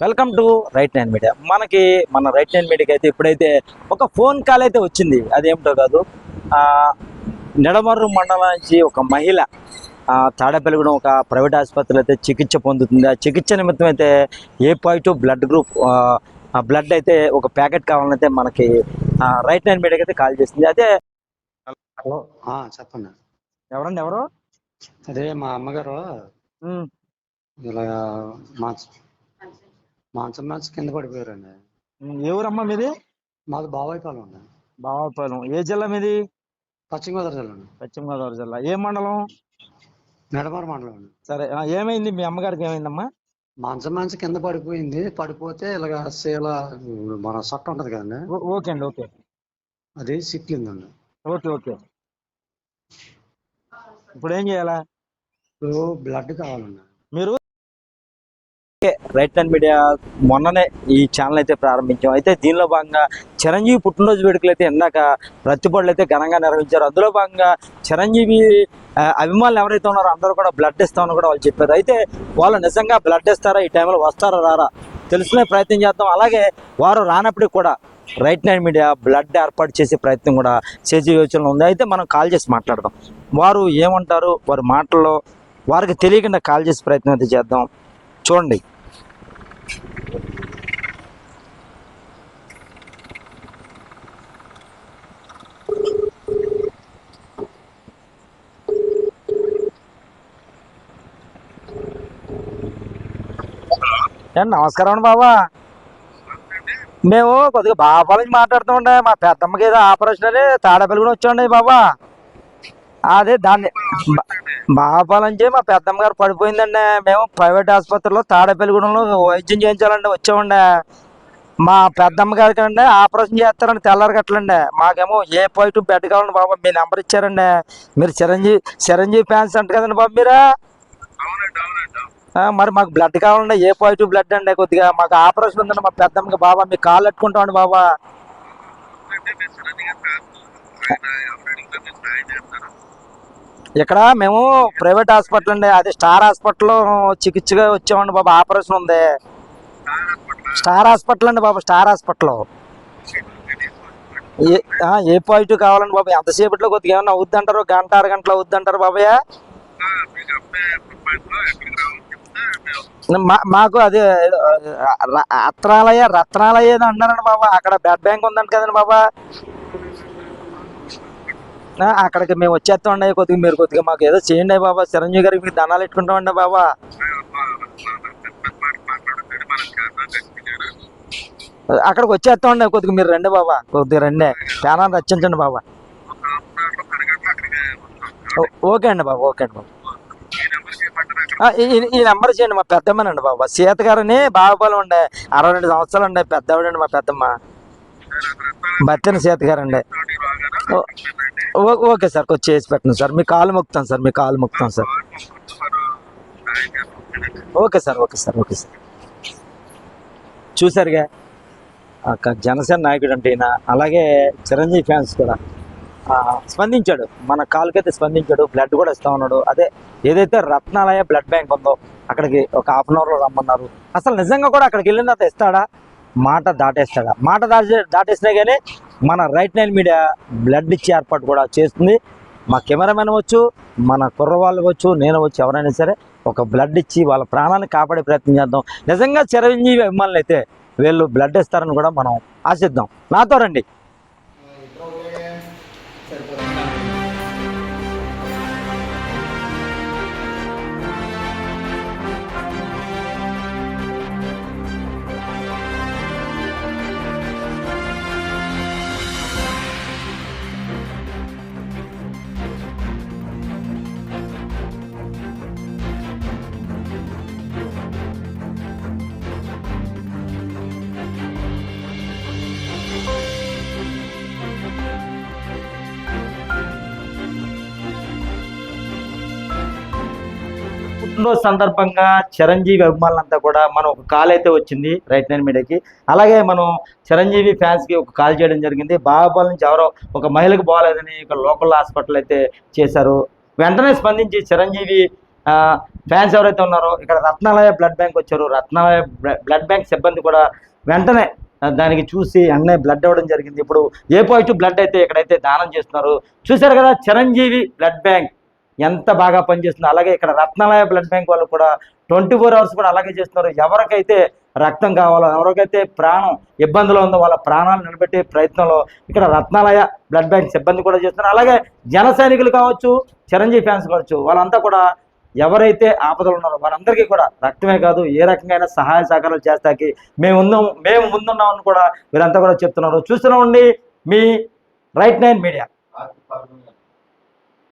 Welcome to right nine media. మనకి మన right nine మీడియాకి అయితే ఇప్పుడైతే ఒక ఫోన్ కాల్ అయితే వచ్చింది. అదేమిటో కాదు. ఆ, నిడమర్రు మండలం నుంచి ఒక మహిళ ఆ, తాడేపల్లిగూడెం ఒక ప్రైవేట్ ఆసుపత్రిలో అయితే చికిత్స పొందుతుంది. ఆ చికిత్స నిమిత్తం అయితే ఏ పాజిటివ్ బ్లడ్ గ్రూప్ ఆ బ్లడ్ అయితే ఒక ప్యాకెట్ కావాలంటే మనకి రైట్ నైన్ మీడియాకి అయితే కాల్ చేసింది. అదే హలో. ఆ, చెప్పండి. ఎవరండి ఎవరు? అదే మా అమ్మగారు. ఇలా మాంసం మాంసం మాంసం కింద పడిపోయారండి. ఏ ఊరమ్మా మీది? మాది బాబాయ్ పాలెం అండి. బావాపాలెం. ఏ జిల్లా మీది? పశ్చిమ గోదావరి జిల్లా అండి. పశ్చిమ గోదావరి జిల్లా. ఏ మండలం? నెడమర మండలం అండి. సరే ఆ, ఏమైంది? మీ అమ్మగారికి ఏమైందమ్మా? మాంసం మాంసం కింద పడిపోయింది. పడిపోతే ఇలాగ శీల మన సొట్ట ఉంటది కదండి. ఓ- ఓకే అండి ఓకే. అది సిక్కిందండి ఓకే ఓకే. ఇప్పుడు ఏం చేయాలా? ఇప్పుడు బ్లడ్ కావాలండి. మీరు? రైట్ అండ్ మీడియా మొన్ననే ఈ ఛానల్ అయితే ప్రారంభించాం. అయితే దీనిలో భాగంగా చిరంజీవి పుట్టినరోజు వేడుకలు అయితే ఇందాక ప్రతిపడులు అయితే ఘనంగా నిర్వహించారు. అందులో భాగంగా చిరంజీవి అభిమానులు ఎవరైతే ఉన్నారో అందరూ కూడా బ్లడ్ ఇస్తామని కూడా వాళ్ళు చెప్పారు. అయితే వాళ్ళు నిజంగా బ్లడ్ ఇస్తారా ఈ టైంలో వస్తారా రారా? తెలుసుకునే ప్రయత్నం చేద్దాం. అలాగే వారు రానప్పటికి కూడా రైట్ నైన్ మీడియా బ్లడ్ ఏర్పాటు చేసే ప్రయత్నం కూడా చేసే యోచనలో ఉంది. అయితే మనం కాల్ చేసి మాట్లాడదాం. వారు ఏమంటారు? వారి మాటల్లో వారికి తెలియకుండా కాల్ చేసే ప్రయత్నం అయితే చేద్దాం. చూడండి. నమస్కారం అండి బాబా. మేము కొద్దిగా బాబా నుంచి మాట్లాడుతుండే మా పెద్దమ్మకి ఏదో ఆపరేషన్ అని తాడపల్లి కూడా వచ్చాండి బాబా. అదే దాన్ని బా- మా పెద్దమ్మ గారు పడిపోయిందండి. మేము ప్రైవేట్ ఆసుపత్రిలో తాడేపల్లిగూడెంలో వైద్యం చేయించాలండి వచ్చామండి. మా పెద్దమ్మ గారికి అండి ఆపరేషన్ చేస్తారండి తెల్లారి కట్టలండి మాకేమో ఏ పాయింట్ బెడ్ కావాలండి బాబా మీ నెంబర్ ఇచ్చారండి. మీరు చిరంజీవి చిరంజీవి ఫ్యాన్స్ అంట కదండి బాబు మీరు? మరి మాకు బ్లడ్ కావాలండి ఏ పాజిటివ్ బ్లడ్ అండి కొద్దిగా. మాకు ఆపరేషన్ ఉందండి మా పెద్దమ్మకి బాబా మీకు కాళ్ళు పెట్టుకుంటామండి బాబా. ఇక్కడ మేము ప్రైవేట్ హాస్పిటల్ అండి. అది స్టార్ హాస్పిటల్ చికిత్సగా వచ్చామండి బాబా. ఆపరేషన్ ఉంది. స్టార్ హాస్పిటల్ అండి బాబా స్టార్ హాస్పిటల్. ఏ ఆ, ఏ పాజిటివ్ కావాలండి బాబా? ఎంతసేపట్లో కొద్దిగా ఏమన్నా అవుద్ది అంటారు గంట అర గంటలో అవుద్ది అంటారు బాబాయ్ మా- మాకు అదే రత్నాలయ రత్నాలయ అన్నారండి బాబా. అక్కడ బ్లడ్ బ్యాంక్ ఉందంట కదండి బాబా. అక్కడికి మేము వచ్చేస్తామండి కొద్దిగా మీరు కొద్దిగా మాకు ఏదో చేయండి బాబా. చిరంజీవి గారికి మీకు దండాలు పెట్టుకుంటామండి బాబా. అక్కడికి వచ్చేస్తామండి కొద్దిగా మీరు రండి బాబా. కొద్దిగా రండి. ప్రాణాన్ని రక్షించండి బాబా. ఓకే అండి బాబా. ఓకే అండి బాబా. ఈ ఈ- నెంబర్ చేయండి. మా పెద్దమ్మనండి బాబా. సీత గారని బాబాలు ఉండే అరవై రెండు సంవత్సరాలు ఉండే పెద్దవిడండి మా పెద్దమ్మ. బచ్చని సీత గారండి. ఓ- ఓకే సార్ కొంచెం చేసి పెట్టండి సార్. మీ కాలు మొక్కుతాం సార్ మీ కాలు మొక్కుతాం sir. Okay sir okay sir okay sir. చూసారుగా ఒక జనసేన నాయకుడు అంటే ఈయన. అలాగే చిరంజీవి ఫ్యాన్స్ కూడా. స్పందించాడు. మన కాలుకైతే స్పందించాడు. బ్లడ్ కూడా ఇస్తా ఉన్నాడు. అదే ఏదైతే రత్నాలయ బ్లడ్ బ్యాంక్ ఉందో అక్కడికి ఒక హాఫ్ అన్ అవర్లో రమ్మన్నారు. అసలు నిజంగా కూడా అక్కడికి వెళ్ళిన తర్వాత ఇస్తాడా? మాట దాటేస్తాడా. మాట దాటే దాటేసినా కానీ మన రైట్ నైన్ మీడియా బ్లడ్ ఇచ్చే ఏర్పాటు కూడా చేస్తుంది. మా కెమెరామెన్ వచ్చు మన కుర్రవాళ్ళు వచ్చు నేను వచ్చి ఎవరైనా సరే ఒక బ్లడ్ ఇచ్చి వాళ్ళ ప్రాణాన్ని కాపాడే ప్రయత్నం చేద్దాం. నిజంగా చిరంజీవి అభిమానులు అయితే వీళ్ళు బ్లడ్ ఇస్తారని కూడా మనం ఆశిద్దాం. నాతో రండి. పుట్టినరోజు సందర్భంగా చిరంజీవి అభిమానులంతా కూడా మనం ఒక కాల్ అయితే వచ్చింది రైట్ నైన్ మీడియాకి. అలాగే మనం చిరంజీవి ఫ్యాన్స్కి ఒక కాల్ చేయడం జరిగింది. బాబాల నుంచి ఎవరో ఒక మహిళకు బాగాలేదని ఒక లోకల్ హాస్పిటల్ అయితే చేశారు. వెంటనే స్పందించి చిరంజీవి ఫ్యాన్స్ ఎవరైతే ఉన్నారో ఇక్కడ రత్నాలయ బ్లడ్ బ్యాంక్ వచ్చారు. రత్నాలయ బ్లడ్ బ్యాంక్ సిబ్బంది కూడా వెంటనే దానికి చూసి అన్నీ బ్లడ్ ఇవ్వడం జరిగింది. ఇప్పుడు ఏ పాజిటివ్ బ్లడ్ అయితే ఇక్కడైతే దానం చేస్తున్నారు. చూశారు కదా చిరంజీవి బ్లడ్ బ్యాంక్. ఎంత బాగా పనిచేస్తుందో. అలాగే ఇక్కడ రత్నాలయ బ్లడ్ బ్యాంక్ వాళ్ళు కూడా ట్వంటీ ఫోర్ అవర్స్ కూడా అలాగే చేస్తున్నారు. ఎవరికైతే రక్తం కావాలో ఎవరికైతే ప్రాణం ఇబ్బందులో ఉందో వాళ్ళ ప్రాణాలు నిలబెట్టే ప్రయత్నంలో ఇక్కడ రత్నాలయ బ్లడ్ బ్యాంక్ సిబ్బంది కూడా చేస్తున్నారు. అలాగే జన సైనికులు కావచ్చు చిరంజీవి ఫ్యాన్స్ కావచ్చు వాళ్ళంతా కూడా ఎవరైతే ఆపదలు ఉన్నారో వారందరికీ కూడా రక్తమే కాదు ఏ రకంగా సహాయ సహకారాలు చేస్తాకి మేము ఉన్నాం మేము ముందున్నామని కూడా వీరంతా కూడా చెప్తున్నారు. చూస్తూనే ఉండి మీ రైట్ నైన్ మీడియా.